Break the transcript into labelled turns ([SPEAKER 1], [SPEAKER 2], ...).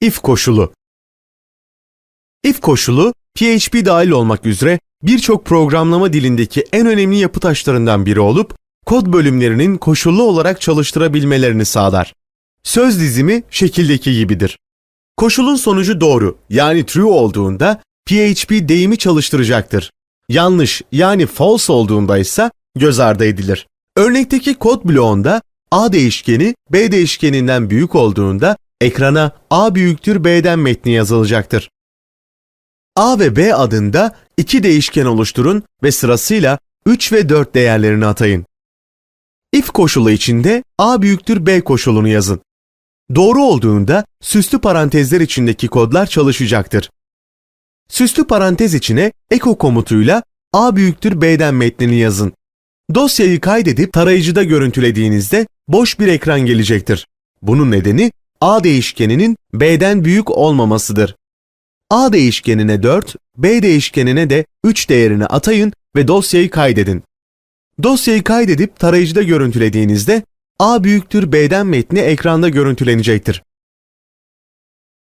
[SPEAKER 1] If koşulu If koşulu, PHP dahil olmak üzere birçok programlama dilindeki en önemli yapı taşlarından biri olup, kod bölümlerinin koşullu olarak çalıştırabilmelerini sağlar. Söz dizimi şekildeki gibidir. Koşulun sonucu doğru yani true olduğunda PHP deyimi çalıştıracaktır. Yanlış yani false olduğunda ise göz ardı edilir. Örnekteki kod bloğunda A değişkeni B değişkeninden büyük olduğunda ekrana A büyüktür B'den metni yazılacaktır. A ve B adında iki değişken oluşturun ve sırasıyla 3 ve 4 değerlerini atayın. If koşulu içinde A büyüktür B koşulunu yazın. Doğru olduğunda süslü parantezler içindeki kodlar çalışacaktır. Süslü parantez içine echo komutuyla A büyüktür B'den metnini yazın. Dosyayı kaydedip tarayıcıda görüntülediğinizde boş bir ekran gelecektir. Bunun nedeni A değişkeninin B'den büyük olmamasıdır. A değişkenine 4, B değişkenine de 3 değerini atayın ve dosyayı kaydedin. Dosyayı kaydedip tarayıcıda görüntülediğinizde A büyüktür B'den metni ekranda görüntülenecektir.